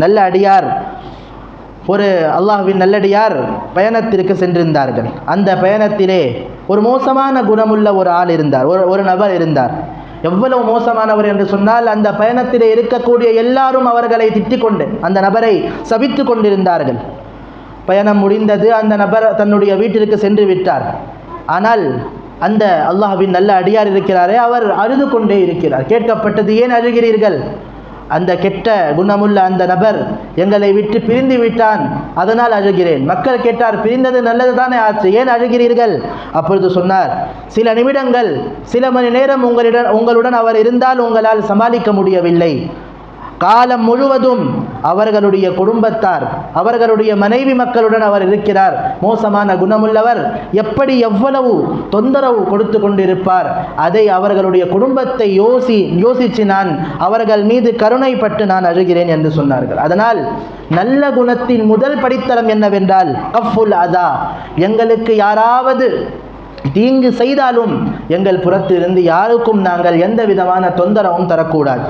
நல்ல அடியார் ஒரு அல்லாஹுவின் நல்லடியார் பயணத்திற்கு சென்றிருந்தார்கள். அந்த பயணத்திலே ஒரு மோசமான குணமுள்ள ஒரு ஆள் இருந்தார். ஒரு ஒரு நபர் இருந்தார். எவ்வளவு மோசமானவர் என்று சொன்னால் அந்த பயணத்திலே இருக்கக்கூடிய எல்லாரும் அவர்களை திட்டிக் கொண்டு அந்த நபரை சபித்து கொண்டிருந்தார்கள். பயணம் முடிந்தது அந்த நபர் தன்னுடைய வீட்டிற்கு சென்று விட்டார். ஆனால் அந்த அல்லாஹுவின் நல்ல அடியார் இருக்கிறாரே அவர் அழுது கொண்டே இருக்கிறார். கேட்கப்பட்டது ஏன் அழுகிறீர்கள்? அந்த கெட்ட குணமுள்ள அந்த நபர் எங்களை விட்டு பிரிந்து விட்டான். அதனால் அழுகிறேன். மக்கள் கேட்டார் பிரிந்தது நல்லது தானே ஆச்சு ஏன் அழுகிறீர்கள்? அப்பொழுது சொன்னார் சில நிமிடங்கள் சில மணி நேரம் உங்களிடம் உங்களுடன் அவர் இருந்தால் உங்களால் சமாளிக்க முடியவில்லை. காலம் முழுவதும் அவர்களுடைய குடும்பத்தார் அவர்களுடைய மனைவி மக்களுடன் அவர் இருக்கிறார். மோசமான குணமுள்ளவர் எப்படி எவ்வளவு தொந்தரவு கொடுத்து கொண்டிருப்பார்? அதை அவர்களுடைய குடும்பத்தை யோசி யோசித்து நான் அவர்கள் மீது கருணைப்பட்டு நான் அழுகிறேன் என்று சொன்னார்கள். அதனால் நல்ல குணத்தின் முதல் படித்தளம் என்னவென்றால் கஃபுல் அதா. எங்களுக்கு யாராவது தீங்கு செய்தாலும் எங்கள் புறத்திலிருந்து யாருக்கும் நாங்கள் எந்த விதமான தொந்தரவும் தரக்கூடாது.